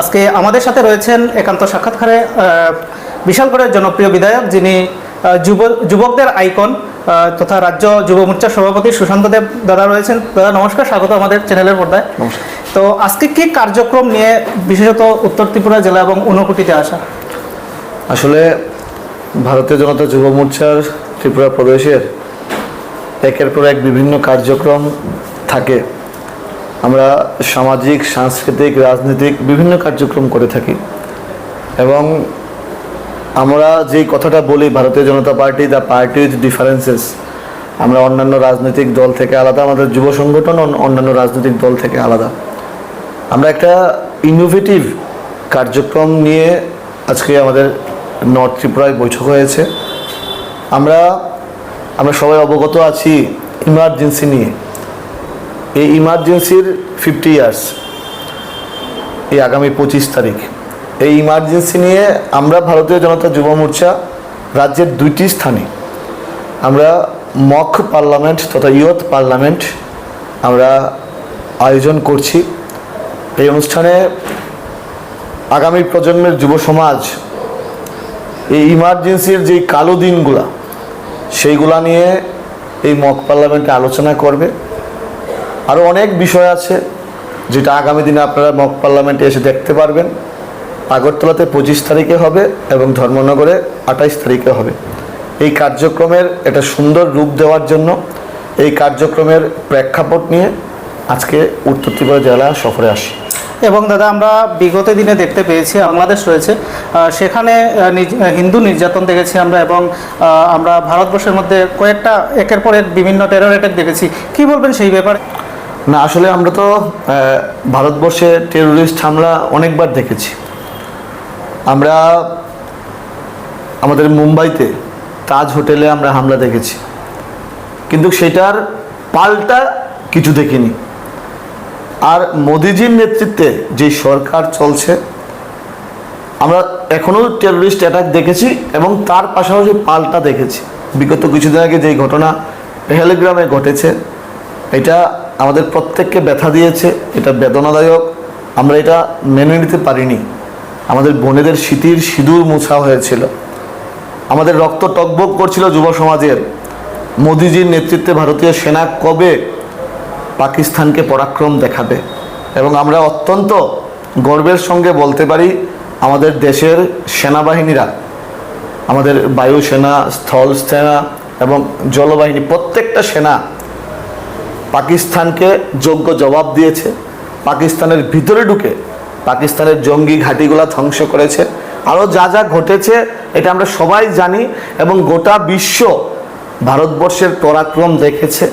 আজকে আমাদের সাথে রয়েছেন একান্ত সাক্ষাৎকারে বিশাল করে জনপ্রিয় বিধায়ক যিনি যুব যুবকদের আইকন তথা রাজ্য যুব মোর্চার সভাপতি সুশান্ত দেব দাদা রয়েছেন। দাদা নমস্কার স্বাগত আমাদের চ্যানেলের পর্দায়। তো আজকে কি কার্যক্রম নিয়ে বিশেষত উত্তর ত্রিপুরা জেলা এবং ঊনকোটিতে আসা? আসলে ভারতীয় জনতা যুব মোর্চার ত্রিপুরা প্রদেশের একের পর এক বিভিন্ন কার্যক্রম থাকে। আমরা সামাজিক, সাংস্কৃতিক, রাজনৈতিক বিভিন্ন কার্যক্রম করে থাকি। এবং আমরা যেই কথাটা বলি, Bharatiya Janata Party the party with differences আমরা অন্যান্য রাজনৈতিক দল থেকে আলাদা, আমাদের যুব সংগঠন অন্য- অন্যান্য রাজনৈতিক দল থেকে আলাদা। আমরা একটা ইনোভেটিভ কার্যক্রম নিয়ে আজকে আমাদের নর্থ ত্রিপুরায় বৈঠক হয়েছে। আমরা আমরা সবাই অবগত আছি ইমার্জেন্সি নিয়ে। এই ইমার্জেন্সির ফিফটি ইয়ার্স এই আগামী পঁচিশ তারিখ। এই ইমার্জেন্সি নিয়ে আমরা ভারতীয় জনতা যুব মোর্চা রাজ্যের দুইটি স্থানে আমরা মক পার্লামেন্ট তথা ইয়থ পার্লামেন্ট আমরা আয়োজন করছি। এই অনুষ্ঠানে আগামী প্রজন্মের যুব সমাজ এই ইমার্জেন্সির যে কালো দিনগুলা, সেইগুলা নিয়ে এই মক পার্লামেন্টে আলোচনা করবে। আরও অনেক বিষয় আছে, যেটা আগামী দিনে আপনারা মক পার্লামেন্টে এসে দেখতে পারবেন। আগরতলাতে পঁচিশ তারিখে হবে এবং ধর্মনগরে আঠাইশ তারিখে হবে। এই কার্যক্রমের একটা সুন্দর রূপ দেওয়ার জন্য এই কার্যক্রমের প্রেক্ষাপট নিয়ে আজকে উত্তর ত্রিপুরা জেলা সফরে আসি। এবং দাদা, আমরা বিগত দিনে দেখতে পেয়েছি, বাংলাদেশ রয়েছে সেখানে হিন্দু নির্যাতন দেখেছি আমরা এবং আমরা ভারতবর্ষের মধ্যে কয়েকটা, একের পর এক বিভিন্ন টেরর অ্যাটাক দেখেছি। কি বলবেন সেই ব্যাপারে? না, আসলে আমরা তো ভারতবর্ষে টেরোরিস্ট হামলা অনেকবার দেখেছি। আমরা আমাদের মুম্বাইতে তাজ হোটেলে আমরা হামলা দেখেছি। কিন্তু সেটার পাল্টা কিছু দেখিনি। আর মোদিজির নেতৃত্বে যে সরকার চলছে, আমরা এখনও টেরোরিস্ট অ্যাটাক দেখেছি এবং তার পাশাপাশি পাল্টা দেখেছি। বিগত কিছুদিন আগে যেই ঘটনা পেহেলগ্রামে ঘটেছে, এটা আমাদের প্রত্যেককে ব্যথা দিয়েছে, এটা বেদনাদায়ক। আমরা এটা মেনে নিতে পারিনি। আমাদের বোনেদের স্মৃতির সিঁদুর মোছা হয়েছিল। আমাদের রক্ত টকবক করছিল যুব সমাজের। মোদিজির নেতৃত্বে ভারতীয় সেনা কবে পাকিস্তানকে পরাক্রম দেখাবে? এবং আমরা অত্যন্ত গর্বের সঙ্গে বলতে পারি, আমাদের দেশের সেনাবাহিনীরা, আমাদের বায়ুসেনা স্থল সেনা এবং জলবাহিনী, প্রত্যেকটা সেনা পাকিস্তানকে যোগ্য জবাব দিয়েছে, পাকিস্তানের ভিতরে ঢুকে পাকিস্তানের জঙ্গি ঘাঁটিগুলা ধ্বংস করেছে। আরও যা যা ঘটেছে, এটা আমরা সবাই জানি এবং গোটা বিশ্ব ভারতবর্ষের পরাক্রম দেখেছে।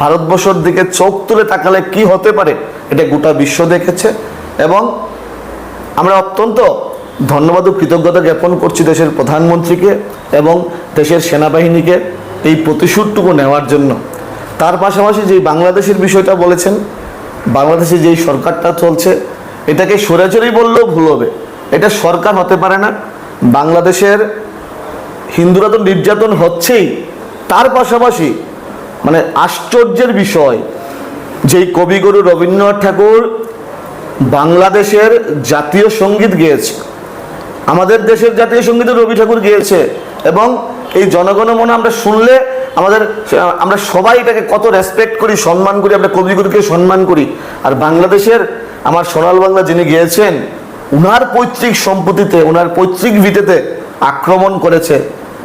ভারতবর্ষের দিকে চোখ তুলে তাকালে কি হতে পারে, এটা গোটা বিশ্ব দেখেছে এবং আমরা অত্যন্ত ধন্যবাদ ও কৃতজ্ঞতা জ্ঞাপন করছি দেশের প্রধানমন্ত্রীকে এবং দেশের সেনাবাহিনীকে এই প্রতিশোধটুকু নেওয়ার জন্য। তার পাশাপাশি যে বাংলাদেশের বিষয়টা বলেছেন, বাংলাদেশে যেই সরকারটা চলছে, এটাকে সরাসরি বললেও ভুল হবে। এটা সরকার হতে পারে না। বাংলাদেশের হিন্দুরা তো নির্যাতন হচ্ছেই। তার পাশাপাশি মানে আশ্চর্যের বিষয়, যেই কবিগুরু রবীন্দ্রনাথ ঠাকুর বাংলাদেশের জাতীয় সংগীত গেয়েছে। আমাদের দেশের জাতীয় সংগীত রবি ঠাকুর গেয়েছে এবং এই জনগণমন আমরা শুনলে আমাদের আমরা সবাই এটাকে কত রেসপেক্ট করি, সম্মান করি, আমরা কবিগুরুকে সম্মান করি। আর বাংলাদেশের, আমার সোনাল বাংলা যিনি গিয়েছেন, উনার পৈতৃক সম্পত্তিতে, উনার পৈতৃক ভিটেতে আক্রমণ করেছে।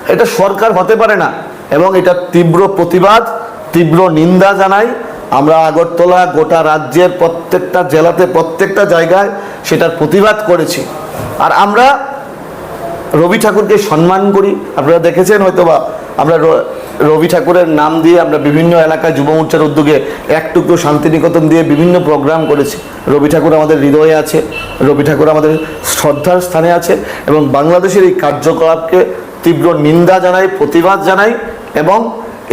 এটা সরকার হতে পারে না। এবং এটা তীব্র প্রতিবাদ, তীব্র নিন্দা জানাই। আমরা আগরতলা গোটা রাজ্যের প্রত্যেকটা জেলাতে, প্রত্যেকটা জায়গায় সেটার প্রতিবাদ করেছি। আর আমরা রবি ঠাকুরকে সম্মান করি। আপনারা দেখেছেন হয়তোবা, আমরা রবি ঠাকুরের নাম দিয়ে আমরা বিভিন্ন এলাকায় যুব মোর্চার উদ্যোগে এক টুকরো শান্তিনিকেতন দিয়ে বিভিন্ন প্রোগ্রাম করেছি। রবি ঠাকুর আমাদের হৃদয়ে আছে, রবি ঠাকুর আমাদের শ্রদ্ধার স্থানে আছে এবং বাংলাদেশের এই কার্যকলাপকে তীব্র নিন্দা জানাই, প্রতিবাদ জানাই এবং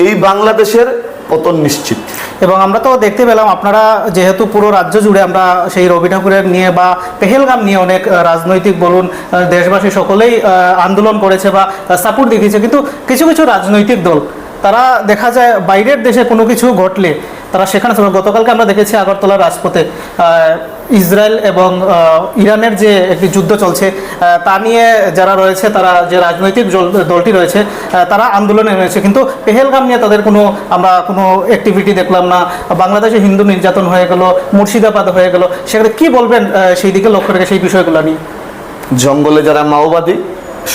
এই বাংলাদেশের পতন নিশ্চিত। এবং আমরা তো দেখতে পেলাম আপনারা যেহেতু পুরো রাজ্য জুড়ে আমরা সেই রবি ঠাকুরের নিয়ে বা পেহেলগাম নিয়ে অনেক রাজনৈতিক বলুন দেশবাসী সকলেই আন্দোলন করেছে বা সাপোর্ট দেখিয়েছে। কিন্তু কিছু কিছু রাজনৈতিক দল, তারা দেখা যায় বাইরের দেশে কোনো কিছু ঘটলে তারা সেখানে ছিল। গতকালকে আমরা দেখেছি আগরতলার রাজপথে ইসরায়েল এবং ইরানের যে একটি যুদ্ধ চলছে তা নিয়ে যারা রয়েছে, তারা যে রাজনৈতিক দলটি রয়েছে তারা আন্দোলনে রয়েছে কিন্তু পেহেলগাম নিয়ে তাদের কোনো, আমরা কোনো অ্যাক্টিভিটি দেখলাম না। বাংলাদেশে হিন্দু নির্যাতন হয়ে গেল, মুর্শিদাবাদ হয়ে গেল। সেখানে কি বলবেন সেই দিকে লক্ষ্য রেখে সেই বিষয়গুলো নিয়ে? জঙ্গলে যারা মাওবাদী,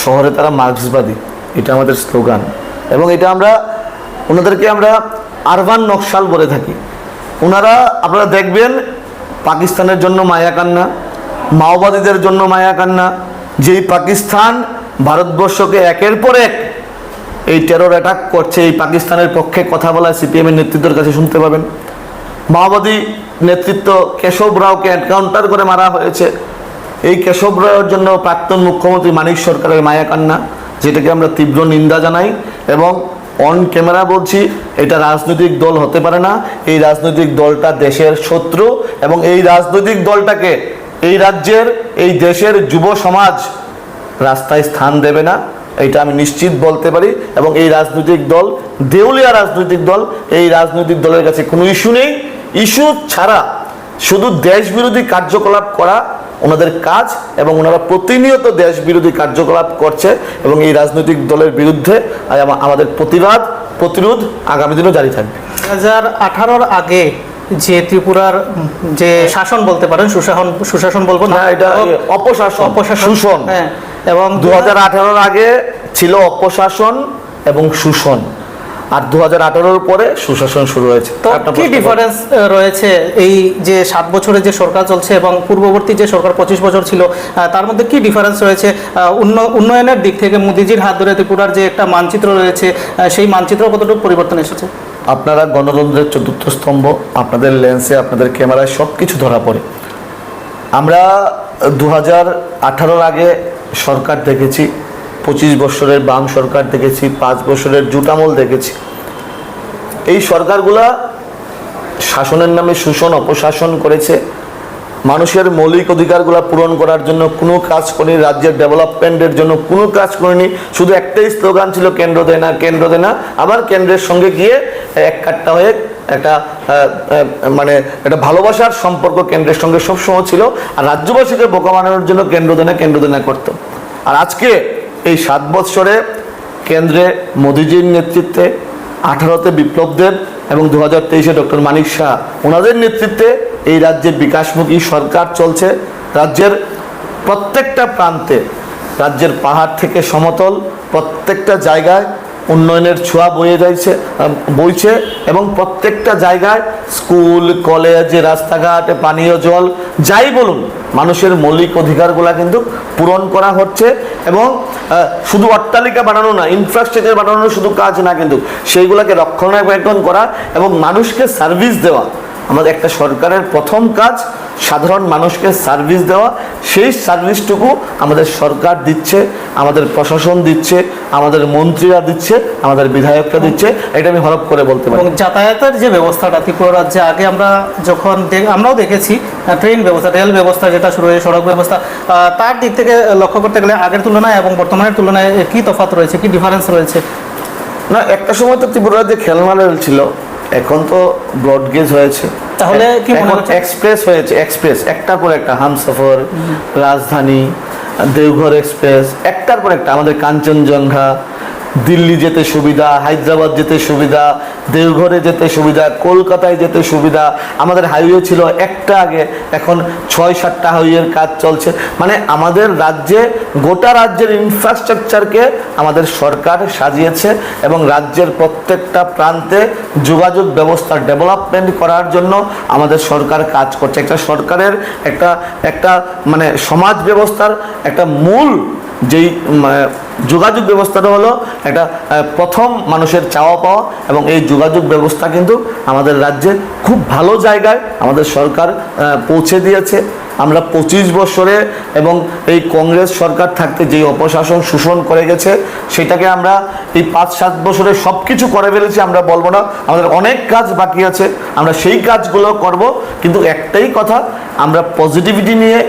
শহরে তারা মার্ক্সবাদী। এটা আমাদের স্লোগান। এবং এটা আমরা, ওনাদেরকে আমরা আরবান নকশাল বলে থাকি। ওনারা আপনারা দেখবেন, পাকিস্তানের জন্য মায়া কান্না, মাওবাদীদের জন্য মায়া কান্না, যেই পাকিস্তান ভারতবর্ষকে একের পর এক এই টেরর অ্যাটাক করছে, এই পাকিস্তানের পক্ষে কথা বলা সিপিএমের নেতৃত্বের কাছে শুনতে পাবেন। মাওবাদী নেতৃত্ব কেশব রাওকে এনকাউন্টার করে মারা হয়েছে। এই কেশব রাওয়ের জন্য প্রাক্তন মুখ্যমন্ত্রী মানিক সরকারের মায়া কান্না, যেটাকে আমরা তীব্র নিন্দা জানাই এবং অন ক্যামেরা বলছি, এটা রাজনৈতিক দল হতে পারে না, এই রাজনৈতিক দলটা দেশের শত্রু এবং এই রাজনৈতিক দলটাকে এই রাজ্যের, এই দেশের যুব সমাজ রাস্তায় স্থান দেবে না, এটা আমি নিশ্চিত বলতে পারি এবং এই রাজনৈতিক দল, দেউলিয়া রাজনৈতিক দল, এই রাজনৈতিক দলের কাছে কোনো ইস্যু নেই। ইস্যু ছাড়া শুধু দেশ বিরোধী কার্যকলাপ করা ওনাদের কাজ এবং ওনারা প্রতিনিয়ত দেশ বিরোধী কার্যকলাপ করছে এবং এই রাজনৈতিক দলের বিরুদ্ধে আমাদের প্রতিবাদ প্রতিরোধ আগামী দিনও জারি থাকবে। দু হাজার আঠারোর আগে যে ত্রিপুরার যে শাসন বলতে পারেন সুশাসন সুশাসন বলব না এটা অপশাসন অপশাসন শোষণ হ্যাঁ এবং দু হাজার আঠারোর আগে ছিল অপশাসন এবং শোষণ আর দু হাজার আঠারোর পরে সুশাসন শুরু হয়েছে। তো কি ডিফারেন্স রয়েছে এই যে সাত বছরের যে সরকার চলছে এবং পূর্ববর্তী যে সরকার পঁচিশ বছর ছিল তার মধ্যে কি ডিফারেন্স রয়েছে? উন্নয়নের দিক থেকে মোদিজির হাত ধরে ত্রিপুরার যে একটা মানচিত্র রয়েছে সেই মানচিত্র কতটুকু পরিবর্তন এসেছে? আপনারা গণতন্ত্রের চতুর্থ স্তম্ভ আপনাদের লেন্সে আপনাদের ক্যামেরায় সব কিছু ধরা পড়ে। আমরা দু হাজার আঠারোর আগে সরকার দেখেছি পঁচিশ বছরের বাম সরকার দেখেছি, পাঁচ বছরের জুটামল দেখেছি। এই সরকারগুলা শাসনের নামে শোষণ, অপশাসন করেছে। মানুষের মৌলিক অধিকারগুলো পূরণ করার জন্য কোনো কাজ করেনি, রাজ্যের ডেভেলপমেন্টের জন্য কোনো কাজ করেনি। শুধু একটাই স্লোগান ছিল, কেন্দ্র দেয় না, কেন্দ্র দেয় না। আবার কেন্দ্রের সঙ্গে গিয়ে এক কাট্টা হয়ে একটা মানে একটা ভালোবাসার সম্পর্ক কেন্দ্রের সঙ্গে সবসময় ছিল। আর রাজ্যবাসীকে বোকা বানানোর জন্য কেন্দ্র দেয় না, কেন্দ্র দেয় না করতো। আর আজকে এই সাত বৎসরে কেন্দ্রে মোদিজির নেতৃত্বে আঠারোতে বিপ্লবদের এবং দু হাজার তেইশে ডক্টর মানিক শাহ। ওনাদের নেতৃত্বে এই রাজ্যের বিকাশমুখী সরকার চলছে। রাজ্যের প্রত্যেকটা প্রান্তে, রাজ্যের পাহাড় থেকে সমতল প্রত্যেকটা জায়গায় উন্নয়নের ছোঁয়া বয়ে যাইছে বইছে এবং প্রত্যেকটা জায়গায় স্কুল, কলেজ, রাস্তাঘাট, পানীয় জল, যাই বলুন, মানুষের মৌলিক অধিকারগুলো কিন্তু পূরণ করা হচ্ছে এবং শুধু অট্টালিকা বানানো না ইনফ্রাস্ট্রাকচার বানানো শুধু কাজ না কিন্তু, সেইগুলোকে রক্ষণাবেক্ষণ করা এবং মানুষকে সার্ভিস দেওয়া। আমাদের একটা সরকারের প্রথম কাজ সাধারণ মানুষকে সার্ভিস দেওয়া। সেই সার্ভিসটুকু আমাদের সরকার দিচ্ছে আমাদের প্রশাসন দিচ্ছে আমাদের মন্ত্রীরা দিচ্ছে আমাদের বিধায়করা দিচ্ছে। এটা আমি হরপ করে বলতে পারি। যাতায়াতের যে ব্যবস্থাটা ত্রিপুরা রাজ্যে আগে আমরা যখন আমরাও দেখেছি ট্রেন ব্যবস্থা রেল ব্যবস্থা যেটা শুরু হয়েছে সড়ক ব্যবস্থা তার দিক থেকে লক্ষ্য করতে গেলে আগের তুলনায় এবং বর্তমানের তুলনায় কি তফাৎ রয়েছে কি ডিফারেন্স রয়েছে? না একটা সময় তো ত্রিপুরা রাজ্যে খেলনা রেল ছিল। এখন তো ব্রড গেজ হয়েছে। তাহলে কি মনে এখন হচ্ছে? এক্সপ্রেস হয়েছে এক্সপ্রেস একটার পর একটা হামসফর রাজধানী দেওঘর এক্সপ্রেস একটার পর একটা আমাদের কাঞ্চনজঙ্ঘা দিল্লি যেতে সুবিধা, হায়দ্রাবাদ যেতে সুবিধা, দেওঘরে যেতে সুবিধা, কলকাতায় যেতে সুবিধা। আমাদের হাইওয়ে ছিল একটা আগে, এখন ছয় সাতটা হাইওয়ের কাজ চলছে। মানে আমাদের রাজ্যে, গোটা রাজ্যের ইনফ্রাস্ট্রাকচারকে আমাদের সরকার সাজিয়েছে এবং রাজ্যের প্রত্যেকটা প্রান্তে যোগাযোগ ব্যবস্থা ডেভেলপমেন্ট করার জন্য আমাদের সরকার কাজ করছে। একটা সরকারের একটা একটা মানে সমাজ ব্যবস্থার একটা মূল যেই যোগাযোগ ব্যবস্থাটা হলো একটা প্রথম মানুষের চাওয়া পাওয়া এবং এই যোগাযোগ ব্যবস্থা কিন্তু আমাদের রাজ্যে খুব ভালো জায়গায় আমাদের সরকার পৌঁছে দিয়েছে। আমরা পঁচিশ বছরে এবং এই কংগ্রেস সরকার থাকতে যেই অপশাসন শোষণ করে গেছে, সেটাকে আমরা এই পাঁচ, সাত বছরে সব কিছু করে ফেলেছি, আমরা বলব না। আমাদের অনেক কাজ বাকি আছে, আমরা সেই কাজগুলো করব। কিন্তু একটাই কথা, আমরা পজিটিভিটি নিয়ে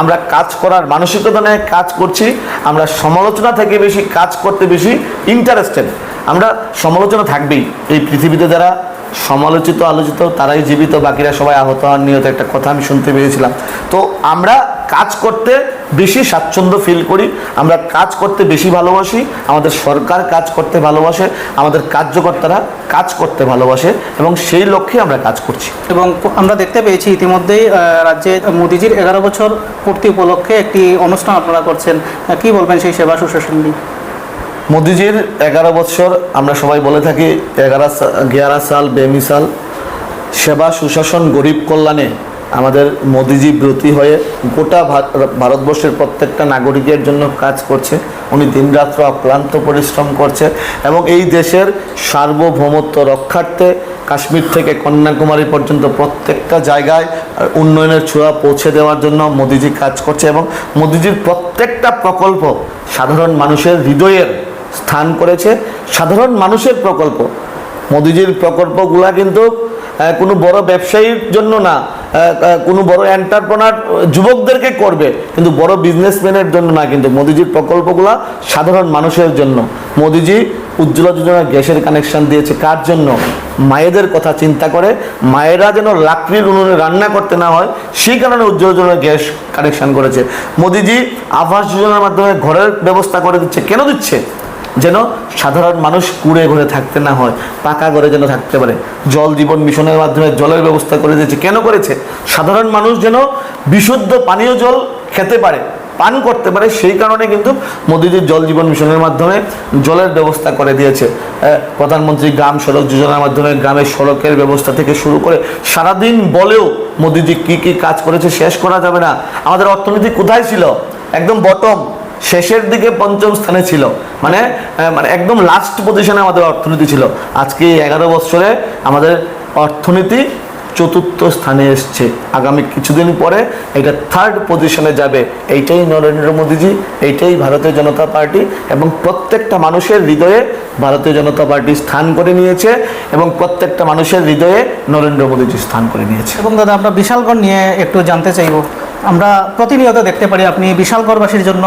আমরা কাজ করার মানসিকতা নিয়ে কাজ করছি, আমরা সমালোচনা থেকে বেশি কাজ করতে বেশি ইন্টারেস্টেড আমরা সমালোচনা থাকবেই। এই পৃথিবীতে যারা সমালোচিত, আলোচিত, তারাই জীবিত, বাকিরা সবাই আহত হওয়ার নিয়ত একটা কথা আমি শুনতে পেরেছিলাম তো আমরা কাজ করতে বেশি স্বাচ্ছন্দ্য ফিল করি। আমরা কাজ করতে বেশি ভালোবাসি আমাদের সরকার কাজ করতে ভালোবাসে আমাদের কার্যকর্তারা কাজ করতে ভালোবাসে এবং সেই লক্ষ্যে আমরা কাজ করছি। এবং আমরা দেখতে পেয়েছি ইতিমধ্যেই রাজ্যে মোদিজির এগারো বছর পূর্তি উপলক্ষে একটি অনুষ্ঠান আপনারা করছেন। কি বলবেন সেই সেবা সুশাসন নিয়ে? মোদিজির এগারো বছর আমরা সবাই বলে থাকি এগারো গিয়ারা সাল বেমিসাল। সেবা সুশাসন গরিব কল্যাণে আমাদের মোদিজি ব্রতী হয়ে গোটা ভার- ভারতবর্ষের প্রত্যেকটা নাগরিকের জন্য কাজ করছে। উনি দিনরাত্র অক্লান্ত পরিশ্রম করছে এবং এই দেশের সার্বভৌমত্ব রক্ষার্থে কাশ্মীর থেকে কন্যাকুমারী পর্যন্ত প্রত্যেকটা জায়গায় উন্নয়নের ছোঁয়া পৌঁছে দেওয়ার জন্য মোদিজি কাজ করছে এবং মোদিজির প্রত্যেকটা প্রকল্প সাধারণ মানুষের হৃদয়ের স্থান করেছে। সাধারণ মানুষের প্রকল্প, মোদিজির প্রকল্পগুলা কিন্তু কোনো বড় ব্যবসায়ীর জন্য না কোনো বড় এন্টারপ্রনার যুবকদেরকে করবে, কিন্তু বড় বিজনেসম্যানের জন্য না, কিন্তু মোদিজির প্রকল্পগুলো সাধারণ মানুষের জন্য। মোদিজি উজ্জ্বলা যোজনা গ্যাসের কানেকশন দিয়েছে, কার জন্য? মায়েদের কথা চিন্তা করে, মায়েরা যেন লাকড়ির উনুনে রান্না করতে না হয়, সেই কারণে উজ্জ্বলা যোজনা গ্যাস কানেকশন করেছে। মোদিজি আবাস যোজনার মাধ্যমে ঘরের ব্যবস্থা করে দিচ্ছে। কেন দিচ্ছে? যেন সাধারণ মানুষ কুড়ে ঘরে থাকতে না হয়, পাকা ঘরে যেন থাকতে পারে। জল জীবন মিশনের মাধ্যমে জলের ব্যবস্থা করে দিয়েছে। কেন করেছে? সাধারণ মানুষ যেন বিশুদ্ধ পানীয় জল খেতে পারে, পান করতে পারে, সেই কারণে কিন্তু মোদীজির জল জীবন মিশনের মাধ্যমে জলের ব্যবস্থা করে দিয়েছে। প্রধানমন্ত্রী গ্রাম সড়ক যোজনার মাধ্যমে গ্রামের সড়কের ব্যবস্থা থেকে শুরু করে সারাদিন বলেও মোদীজি কি কি কাজ করেছে শেষ করা যাবে না। আমাদের অর্থনীতি কোথায় ছিল? একদম বটম শেষের দিকে পঞ্চম স্থানে ছিল। মানে মানে একদম লাস্ট পজিশনে আমাদের অর্থনীতি ছিল। আজকে এগারো বছরে আমাদের অর্থনীতি চতুর্থ স্থানে এসছে। আগামী কিছুদিন পরে এটা থার্ড পজিশনে যাবে। এইটাই নরেন্দ্র মোদীজি, এইটাই ভারতীয় জনতা পার্টি এবং প্রত্যেকটা মানুষের হৃদয়ে ভারতীয় জনতা পার্টি স্থান করে নিয়েছে এবং প্রত্যেকটা মানুষের হৃদয়ে নরেন্দ্র মোদীজি স্থান করে নিয়েছে। এবং দাদা, আমরা বিশালগড় নিয়ে একটু জানতে চাইব। আমরা প্রতিনিয়ত দেখতে পারি আপনি বিশাল বিশালগড়বাসীর জন্য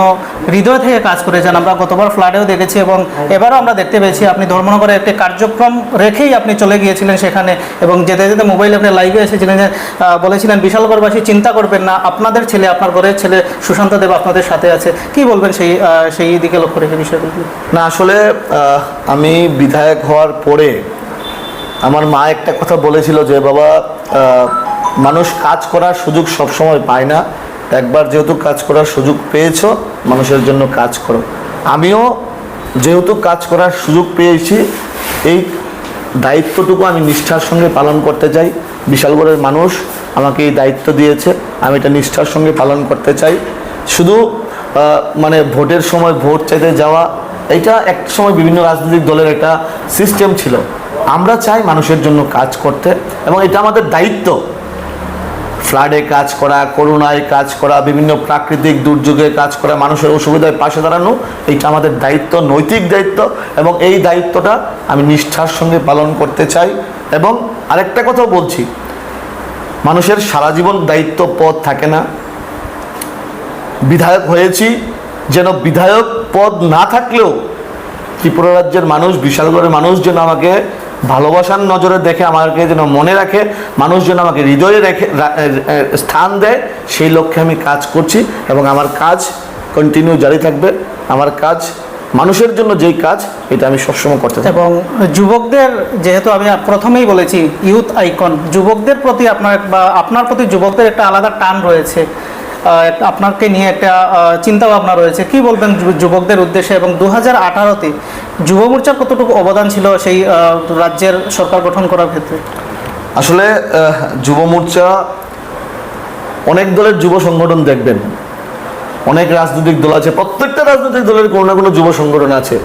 হৃদয় থেকে কাজ করেছেন। আমরা গতবার ফ্লাডেও দেখেছি এবং এবারও আমরা দেখতে পেয়েছি আপনি ধর্মনগরে একটি কার্যক্রম রেখেই আপনি চলে গিয়েছিলেন সেখানে এবং যেতে যেতে মোবাইলে আপনি লাইভে এসেছিলেন বলেছিলেন, বিশালগড়বাসী, চিন্তা করবেন না, আপনাদের ছেলে, আপনার ঘরের ছেলে সুশান্ত দেব আপনাদের সাথে আছে। কি বলবেন সেই সেই দিকে লক্ষ্য রেখে বিষয়গুলো? না, আসলে আমি বিধায়ক হওয়ার পরে আমার মা একটা কথা বলেছিল যে, বাবা মানুষ কাজ করার সুযোগ সবসময় পায় না। একবার যেহেতু কাজ করার সুযোগ পেয়েছ, মানুষের জন্য কাজ করো। আমিও যেহেতু কাজ করার সুযোগ পেয়েছি, এই দায়িত্বটুকু আমি নিষ্ঠার সঙ্গে পালন করতে চাই। বিশালগড়ের মানুষ আমাকে এই দায়িত্ব দিয়েছে, আমি এটা নিষ্ঠার সঙ্গে পালন করতে চাই। শুধু মানে ভোটের সময় ভোট চাইতে যাওয়া, এটা এক সময় বিভিন্ন রাজনৈতিক দলের একটা সিস্টেম ছিল। আমরা চাই মানুষের জন্য কাজ করতে এবং এটা আমাদের দায়িত্ব। ফ্লাডে কাজ করা, করোনায় কাজ করা, বিভিন্ন প্রাকৃতিক দুর্যোগে কাজ করা, মানুষের অসুবিধায় পাশে দাঁড়ানো, এইটা আমাদের দায়িত্ব, নৈতিক দায়িত্ব এবং এই দায়িত্বটা আমি নিষ্ঠার সঙ্গে পালন করতে চাই এবং আরেকটা কথাও বলছি, মানুষের সারা জীবন দায়িত্ব পদ থাকে না। বিধায়ক হয়েছি, যেন বিধায়ক পদ না থাকলেও ত্রিপুরা রাজ্যের মানুষ, বিশালগড়ের মানুষ যেন আমাকে ভালোবাসার নজরে দেখে আমাকে যেন মনে রাখে, মানুষ যেন আমাকে হৃদয়ে রেখে স্থান দেয়, সেই লক্ষ্যে আমি কাজ করছি এবং আমার কাজ কন্টিনিউ জারি থাকবে। আমার কাজ মানুষের জন্য যেই কাজ, এটা আমি সবসময় করতে থাকব এবং যুবকদের, যেহেতু আমি প্রথমেই বলেছি ইউথ আইকন যুবকদের প্রতি আপনার বা আপনার প্রতি যুবকদের একটা আলাদা টান রয়েছে। আপনাকে নিয়ে একটা চিন্তা ভাবনা রয়েছে। কি বলবেন যুবকদের উদ্দেশ্যে এবং দু হাজার আঠারোতে যুব মোর্চার কতটুকু অবদান ছিল সেই রাজ্যের সরকার গঠন করার ক্ষেত্রে? আসলে যুব মোর্চা অনেক দলের যুব সংগঠন দেখবেন। অনেক রাজনৈতিক দল আছে। প্রত্যেকটা রাজনৈতিক দলের কোনো না কোনো যুব সংগঠন আছে।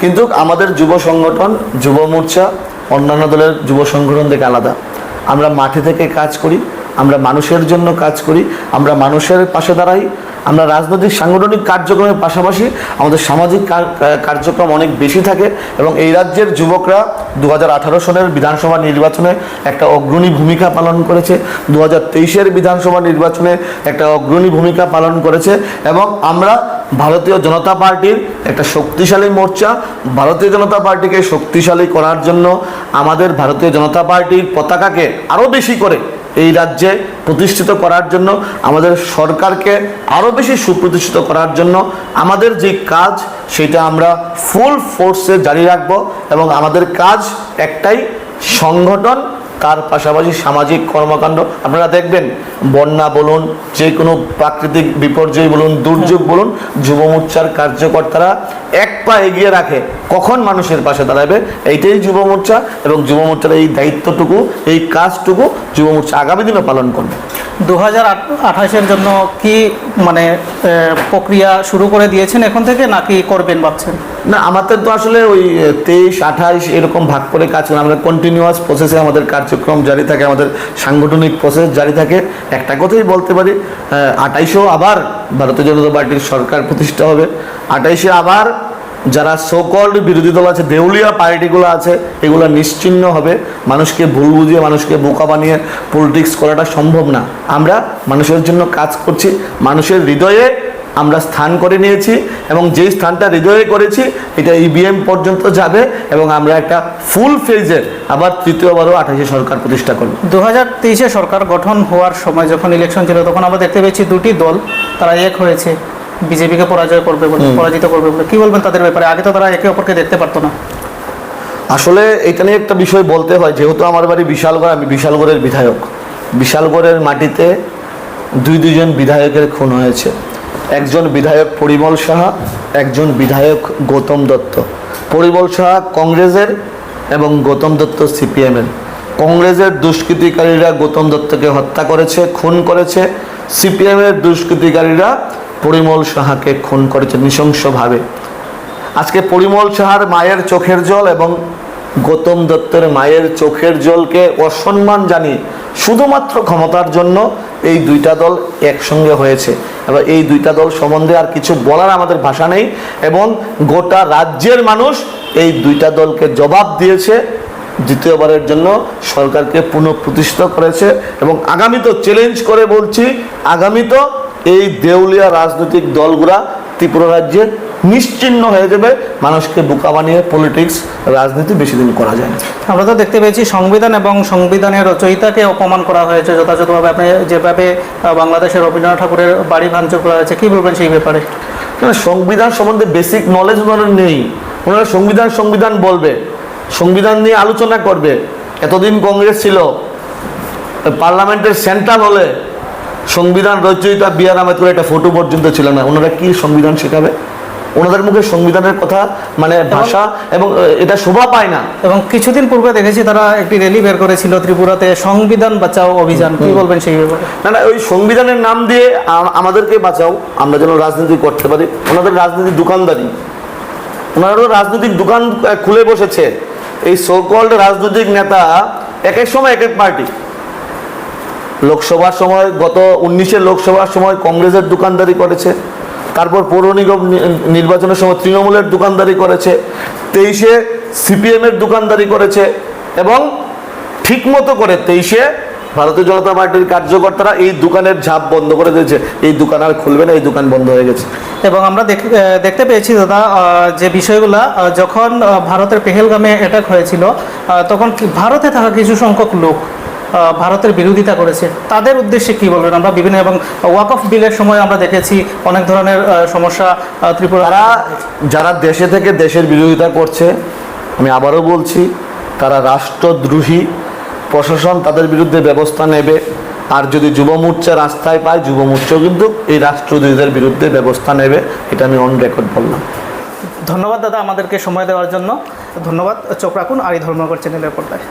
কিন্তু আমাদের যুব সংগঠন, যুব মোর্চা, অন্যান্য দলের যুব সংগঠন থেকে আলাদা। আমরা মাঠে থেকে কাজ করি। আমরা মানুষের জন্য কাজ করি, আমরা মানুষের পাশে দাঁড়াই, আমরা রাজনৈতিক সাংগঠনিক কার্যক্রমের পাশাপাশি আমাদের সামাজিক কার্যক্রম অনেক বেশি থাকে এবং এই রাজ্যের যুবকরা দু হাজার আঠারো সনের বিধানসভা নির্বাচনে একটা অগ্রণী ভূমিকা পালন করেছে দু হাজার বিধানসভা নির্বাচনে একটা অগ্রণী ভূমিকা পালন করেছে এবং আমরা ভারতীয় জনতা পার্টির একটা শক্তিশালী মোর্চা, ভারতীয় জনতা পার্টিকে শক্তিশালী করার জন্য আমাদের ভারতীয় জনতা পার্টির পতাকাকে আরও বেশি করে এই রাজ্যে প্রতিষ্ঠিত করার জন্য, আমাদের সরকারকে আরও বেশি সুপ্রতিষ্ঠিত করার জন্য আমাদের যে কাজ, সেটা আমরা ফুল ফোর্সে জারি রাখব এবং আমাদের কাজ একটাই সংগঠন তার পাশাপাশি সামাজিক কর্মকাণ্ড? আপনারা দেখবেন বন্যা বলুন যে কোনো প্রাকৃতিক বিপর্যয় বলুন দুর্যোগ বলুন যুব মোর্চার কার্যকর্তারা এক পা এগিয়ে রাখে কখন মানুষের পাশে দাঁড়াবে? এইটাই যুব মোর্চা এবং যুব মোর্চার এই দায়িত্বটুকু এই কাজটুকু যুব মোর্চা আগামী দিনে পালন করবে। দু হাজার আঠাশের জন্য কি মানে প্রক্রিয়া শুরু করে দিয়েছেন এখন থেকে নাকি করবেন ভাবছেন? না আমাদের তো আসলে ওই তেইশ আঠাইশ এরকম ভাগ করে কাজ করি আমরা কন্টিনিউয়াস প্রসেসে আমাদের কার্যক্রম জারি থাকে, আমাদের সাংগঠনিক প্রসেস জারি থাকে। একটা কথাই বলতে পারি আঠাইশেও আবার ভারতীয় জনতা পার্টির সরকার প্রতিষ্ঠা হবে। আটাইশে আবার যারা সোকল্ড বিরোধী দল আছে, দেউলিয়া পার্টিগুলো আছে, এগুলো নিশ্চিহ্ন হবে। মানুষকে ভুল বুঝিয়ে, মানুষকে বোকা বানিয়ে পলিটিক্স করাটা সম্ভব না। আমরা মানুষের জন্য কাজ করছি, মানুষের হৃদয়ে আমরা স্থান করে নিয়েছি এবং যেই স্থানটা হৃদয়ে করেছি এটা ইবিএম পর্যন্ত যাবে এবং আমরা একটা ফুল ফেজের আবার তৃতীয়বারও আঠাশে সরকার প্রতিষ্ঠা করব। দু হাজার সরকার গঠন হওয়ার সময় যখন ইলেকশন ছিল তখন আমরা দেখতে পেয়েছি দুটি দল তারা এক হয়েছে। বিজেপিকে পরাজয় করবে বলে পরাজিত করবে বলে। কি বলবেন তাদের ব্যাপারে? আগে তো তারা একে অপরকে দেখতে পারতো না। আসলে এটা নিয়ে একটা বিষয় বলতে হয় যেহেতু আমার বাড়ি বিশালগড় আমি বিশালগড়ের বিধায়ক। বিশালগড়ের মাটিতে দুই দুজন বিধায়কের খুন হয়েছে। একজন বিধায়ক পরিমল সাহা, একজন বিধায়ক গৌতম দত্ত। পরিমল সাহা কংগ্রেসের এবং গৌতম দত্ত সিপিএমের। কংগ্রেসের দুষ্কৃতিকারীরা গৌতম দত্তকে হত্যা করেছে, খুন করেছে। সিপিএমের দুষ্কৃতিকারীরা পরিমল সাহাকে খুন করেছে নৃশংসভাবে। আজকে পরিমল সাহার মায়ের চোখের জল এবং গৌতম দত্তের মায়ের চোখের জলকে অসম্মান জানিয়ে শুধুমাত্র ক্ষমতার জন্য এই দুইটা দল একসঙ্গে হয়েছে। এবার এই দুইটা দল সম্বন্ধে আর কিছু বলার আমাদের ভাষা নেই, এবং গোটা রাজ্যের মানুষ এই দুইটা দলকে জবাব দিয়েছে, দ্বিতীয়বারের জন্য সরকারকে পুনঃপ্রতিষ্ঠিত করেছে, এবং আগামী তো চ্যালেঞ্জ করে বলছি, আগামী তো এই দেউলিয়া রাজনৈতিক দলগুলা ত্রিপুরা রাজ্যে নিশ্চিহ্ন হয়ে যাবে। মানুষকে বোকা বানিয়ে পলিটিক্স রাজনীতি বেশি দিন করা যায় আমরা তো দেখতে পেয়েছি সংবিধান এবং সংবিধানের রচয়িতাকে অপমান করা হয়েছে। যথাযথভাবে আপনি যেভাবে বাংলাদেশের রবীন্দ্রনাথ ঠাকুরের বাড়ি ভাঙচুর করা হয়েছে কি বলবেন সেই ব্যাপারে? সংবিধান সম্বন্ধে বেসিক নলেজ ওনার নেই। ওনারা সংবিধান সংবিধান বলবে। সংবিধান নিয়ে আলোচনা করবে। এতদিন কংগ্রেস ছিল। পার্লামেন্টের সেন্ট্রাল হলে সংবিধান রচয়িতা বিআর আম্বেদকর একটা ফটো পর্যন্ত ছিল না। ওনারা কি সংবিধান শেখাবে? ওনাদের মুখে সংবিধানের কথা মানে ভাষা এবং এটা শোভা পায় না। এবং কিছুদিন পূর্বে দেখেছি তারা একটি র্যালি বের করেছিল ত্রিপুরাতে সংবিধান বাঁচাও অভিযান। কি বলবেন সেই ব্যাপারে? না না ওই সংবিধানের নাম দিয়ে আমাদেরকে বাঁচাও আমরা যেন রাজনীতি করতে পারি। ওনাদের রাজনীতি দোকানদারি। ওনারও রাজনৈতিক দোকান খুলে বসেছে। এই সোকল্ড রাজনৈতিক নেতা এক এক সময় এক এক পার্টি। লোকসভার সময় গত উনিশের লোকসভার সময় কংগ্রেসের দোকানদারি করেছে। তারপর পৌর নিগম নির্বাচনের সময় তৃণমূলের দোকানদারি করেছে, তেইশে সিপিএমের দোকানদারি করেছে এবং ঠিক মতো করে তেইশে ভারতীয় জনতা পার্টির কার্যকর্তারা এই দোকানের ঝাপ বন্ধ করে দিয়েছে। এই দোকান আর খুলবে না, এই দোকান বন্ধ হয়ে গেছে। এবং আমরা দেখ- দেখতে পেয়েছি দাদা যে বিষয়গুলা যখন ভারতের পেহেলগামে অ্যাটাক হয়েছিল তখন ভারতে থাকা কিছু সংখ্যক লোক ভারতের বিরোধিতা করেছে তাদের উদ্দেশ্যে কি বলবেন? আমরা বিভিন্ন এবং ওয়াক অফ বিলের সময় আমরা দেখেছি অনেক ধরনের সমস্যা ত্রিপুরা যারা দেশে থেকে দেশের বিরোধিতা করছে আমি আবারও বলছি তারা রাষ্ট্রদ্রোহী প্রশাসন তাদের বিরুদ্ধে ব্যবস্থা নেবে। আর যদি যুব মোর্চা রাস্তায় পায় যুব মোর্চাও কিন্তু এই রাষ্ট্রদ্রোহীদের বিরুদ্ধে ব্যবস্থা নেবে এটা আমি অন রেকর্ড বললাম। ধন্যবাদ দাদা আমাদেরকে সময় দেওয়ার জন্য। ধন্যবাদ। চোখ রাখুন আর এই ধর্মনগর চ্যানেলের পর্দায়।